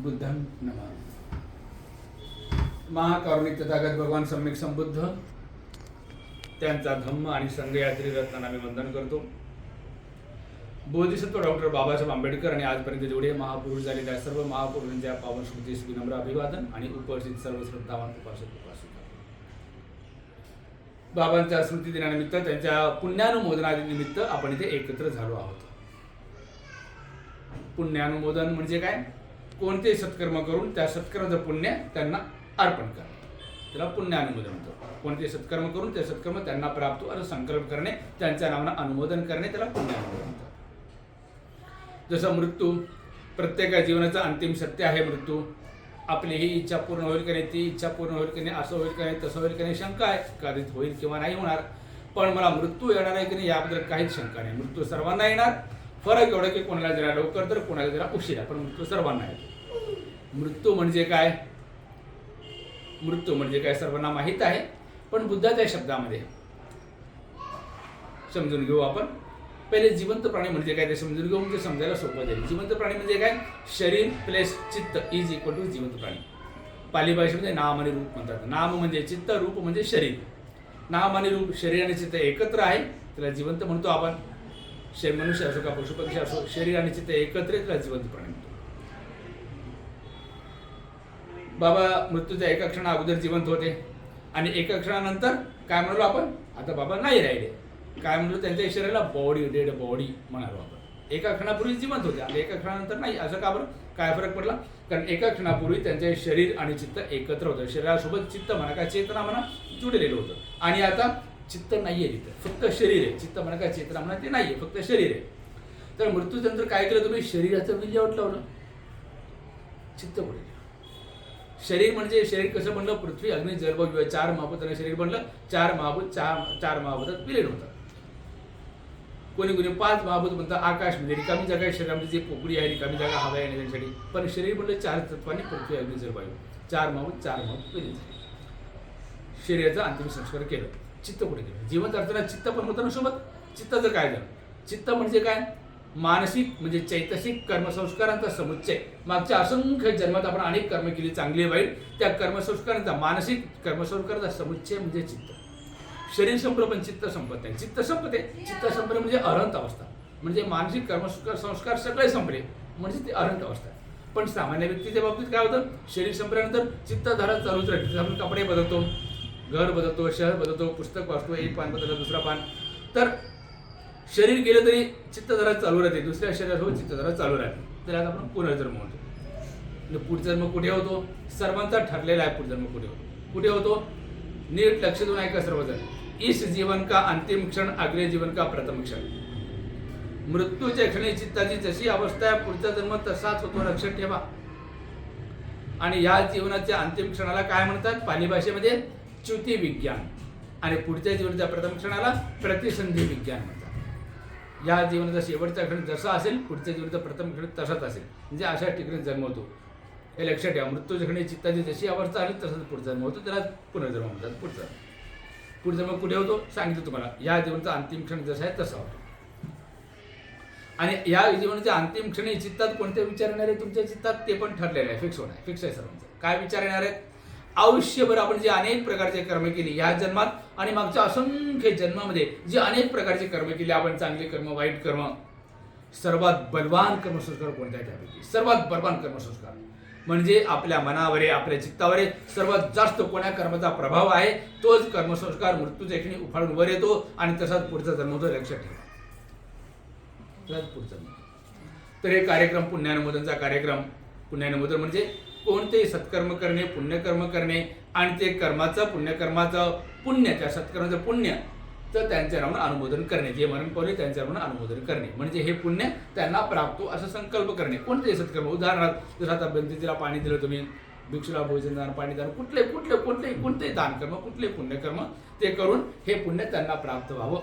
बुद्धं नमः। महाकारुणिक तथागत भगवान सम्यक संबुद्ध। त्यांचा धम्म आणि संघयात्री रत्नांना मी वंदन करतो। बोधिसत्व डॉक्टर बाबासाहेब आंबेडकर आणि आजपर्यंत जेवढे महापुरुष झालेले आहेत सर्व महापुरुषांच्या पावन स्मृतीस विनम्र अभिवादन आणि उपस्थित सर्व श्रद्धावान उपासक उपासिका बाबांच्या स्मृती दिनानिमित्त त्यांच्या पुण्यानुमोदनानिमित्त आपण इथे एकत्र झालो आहोत. पुण्यानुमोदन म्हणजे काय? कोणते सत्कर्म करून त्या सत्कर्माचं पुण्य त्यांना अर्पण करणे. त्याला पुण्यानुमोदन म्हणतो कोणते सत्कर्म करून ते सत्कर्म त्यांना प्राप्त असं संकल्प करणे त्यांच्या नावानं अनुमोदन करणे त्याला पुण्यानुमोदन म्हणतात. जसं मृत्यू प्रत्येका जीवनाचा अंतिम सत्य आहे मृत्यू. आपली ही इच्छा पूर्ण होईल की नाही ती इच्छा पूर्ण होईल की नाही असं होईल की नाही तसं होईल की नाही शंका आहे. कधीच होईल किंवा नाही होणार. पण मला मृत्यू येणार आहे की नाही याबद्दल काहीच शंका नाही. मृत्यू सर्वांना येणार. फरक एवढं की कोणाला जरा लवकर तर कोणाला जरा उशिरा पण मृत्यू सर्वांना येतो. मृत्यू म्हणजे काय? मृत्यू म्हणजे काय सर्वांना माहीत आहे पण बुद्धाच्या शब्दामध्ये. समजून घेऊ आपण. पहिले जिवंत प्राणी म्हणजे काय? ते समजून घेऊ म्हणजे समजायला सोपं जाईल. जिवंत प्राणी म्हणजे काय? शरीर प्लस चित्त इज इक्वल टू जिवंत प्राणी. पाली भाषेमध्ये नाम आणि रूप म्हणतात. नाम म्हणजे चित्त रूप म्हणजे शरीर. नाम आणि रूप शरीर आणि चित्त एकत्र आहे त्याला जिवंत म्हणतो आपण. शरीर मनुष्य असो का पशुपक्षी असो शरीर आणि चित्त एकत्र त्याला जिवंत प्राणी म्हणतो. बाबा मृत्यूच्या एका क्षणा अगोदर जिवंत होते. आणि एका क्षणानंतर काय म्हणलो आपण? आता बाबा नाही राहिले. काय म्हणतो त्यांच्या शरीराला बॉडी डेड बॉडी म्हणालो आपण. एका क्षणापूर्वी जिवंत होते आणि एका क्षणानंतर नाही असं का बरं? काय फरक पडला? कारण एका क्षणापूर्वी त्यांचे शरीर आणि चित्त एकत्र होतं. शरीरासोबत चित्त म्हणा का चेतना म्हणा जुडलेलं होतं. आणि आता चित्त नाहीये तिथं. फक्त शरीर आहे. चित्त म्हणा का चेतना म्हणा ते नाहीये. फक्त शरीर आहे. तर मृत्यूतंत्र काय केलं तुम्ही? शरीराचं विल्हेवाट लावलं. चित्त पुढे शरीर म्हणजे शरीर कसं बनलं? पृथ्वी अग्नि जल व चार महाभूतानं शरीर बनलं. चार महाभूत चार चार महाभूतात विलीन होतात. कोणी कोणी पाच महाभूत म्हणतात आकाश म्हणजे रिकामी जागा आहे शरीरामध्ये जे पोकळी आहे रिकामी जागा हवा आहे त्यांच्यासाठी. पण शरीर म्हणजे चार तत्वांनी पृथ्वी आहे जल वायू. चार महाभूत चार महाभूत विलीन शरीराचा अंतिम संस्कार केलं. चित्त कुठे गेलं जिवंत असताना चित्त पण होतं ना सोबत? चित्ताचं काय झालं? चित्त म्हणजे काय? मानसिक म्हणजे चैतसिक कर्मसंस्कारांचा समुच्चय. मागच्या असंख्य जन्मात आपण अनेक कर्म केली चांगली वाईट. त्या कर्मसंस्कारांचा मानसिक कर्मसंस्कारांचा समुच्चय म्हणजे चित्त. शरीर संपलं पण चित्त संपत नाही. चित्त संपते. चित्त संपले म्हणजे अरहंत अवस्था. म्हणजे मानसिक कर्मसंस्कार संस्कार सगळे संपले म्हणजे ते अरहंत अवस्था आहे. पण सामान्य व्यक्तीच्या बाबतीत काय होतं? शरीर संपल्यानंतर चित्तधारा चालूच राहते. आपण कपडे बदलतो घर बदलतो शहर बदलतो पुस्तक वाचतो एक पान बदलतो दुसरा पान. तर शरीर गेलं तरी चित्तधारा चालू राहते. दुसऱ्या शरीरासोबत चित्तधारा चालू राहते. त्याला आपण पुनर्जन्म म्हणतो. म्हणजे पुढजन्म कुठे होतो? सर्वांचा ठरलेला आहे पुढजन्म कुठे होतो? कुठे होतो? नीट लक्ष देऊन ऐका सर्वजण. इस जीवन का अंतिम क्षण अगले जीवन का प्रथम क्षण। मृत्यूच्या क्षणी चित्ताची जशी अवस्था आहे पुढचा जन्म तसाच होतो लक्षात ठेवा. आणि या जीवनाच्या अंतिम क्षणाला काय म्हणतात? पाली भाषेमध्ये च्युती विज्ञान. आणि पुढच्या जीवनाच्या प्रथम क्षणाला प्रतिसंधी विज्ञान म्हणतात. या जीवनाचा शेवटचा क्षण जसा असेल पुढच्या जीवनाचा प्रथम क्षण तसाच असेल. म्हणजे अशा ठिकाणी जन्म होतो. हे लक्षात ठेवा. मृत्यूच्या क्षणी चित्ताची जशी अवस्था आली तसंच पुढचा जन्म होतो. त्याला पुनर्जन्म म्हणतात पुढचा. पुढचा मग कुठे होतो सांगितलं तुम्हाला. या जीवनाचा अंतिम क्षण जसा आहे तसा होतो. आणि या जीवनाच्या अंतिम क्षणी चित्तात कोणते विचार येणार आहे? तुमच्या चित्तात ते पण ठरलेलं आहे. फिक्स होणार फिक्स आहे सर्वांचं. काय विचार येणार आहेत? आयुष्यभर आपण जे अनेक प्रकारचे कर्म केली या जन्मात आणि मागच्या असंख्य जन्मामध्ये जे अनेक प्रकारचे कर्म केले आपण चांगले कर्म वाईट कर्म सर्वात बलवान कर्मसंस्कार कोणत्या त्यापैकी? सर्वात बलवान कर्मसंस्कार. म्हणजे आपल्या मनावर आहे आपल्या चित्तावर आहे सर्वात जास्त कोण्या कर्माचा प्रभाव आहे तोच कर्मसंस्कार मृत्यूच्या ठिकाणी उफाळून वर येतो आणि तसाच पुढचा जन्म होतो लक्षात ठेवा. तसाच पुढचा जन्म. तर हे कार्यक्रम पुण्यानुमोदनचा कार्यक्रम. पुण्यानुमोदन म्हणजे कोणतेही सत्कर्म करणे पुण्यकर्म करणे आणि ते कर्माचं पुण्यकर्माचं पुण्य त्या सत्कर्माचं पुण्य तर त्यांच्या अनुमोदन करणे. जे मरण पावले त्यांच्या अनुमोदन करणे. म्हणजे हे पुण्य त्यांना प्राप्त हो असं संकल्प करणे. कोणतेही सत्कर्म. उदाहरणार्थ जसं आता बंदितीला पाणी दिलं तुम्ही भिक्षुला भोजन दान पाणी दान कुठले कुठले कोणतेही कोणतेही दान कर्म कुठले पुण्यकर्म ते करून हे पुण्य त्यांना प्राप्त व्हावं.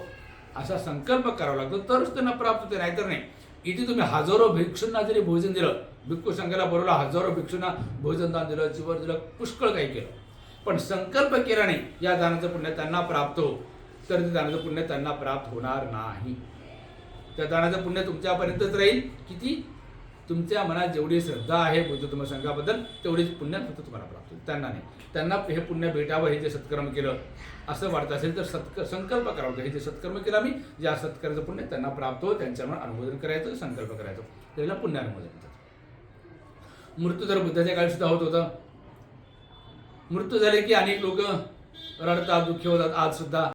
असा संकल्प करावा लागतो. तरच त्यांना प्राप्त होते नाहीतर नाही. इथे तुम्ही हजारो भिक्षूंना जरी भोजन दिलं भिक्खू संघाला बरोबर हजारो भिक्षूंना भोजन दान दिलं जीवन दिलं पुष्कळ काही केलं. पण संकल्प केला नाही या दानाचं पुण्य त्यांना प्राप्त हो. तर ते दानाचं पुण्य त्यांना प्राप्त होणार नाही. त्या दानाचं पुण्य तुमच्यापर्यंतच राहील. किती? तुमच्या मनात जेवढी श्रद्धा आहे बुद्ध धर्म संघाबद्दल तेवढीच पुण्य फक्त तुम्हाला प्राप्त होईल. त्यांना नाही. त्यांना हे पुण्य भेटावं हे जे सत्कर्म केलं असं वाटत असेल तर सत्क संकल्प करावं. हे जे सत्कर्म केलं मी ज्या सत्कर्माचं पुण्य त्यांना प्राप्त हो त्यांच्यावर अनुमोदन करायचं संकल्प करायचं. त्याला पुण्य अनुमोदन म्हणतात. मृत्यू तर बुद्धाच्या काळी सुद्धा होत होतं. मृत्यू झाले की अनेक लोक रडतात दुःखी होतात. आज सुद्धा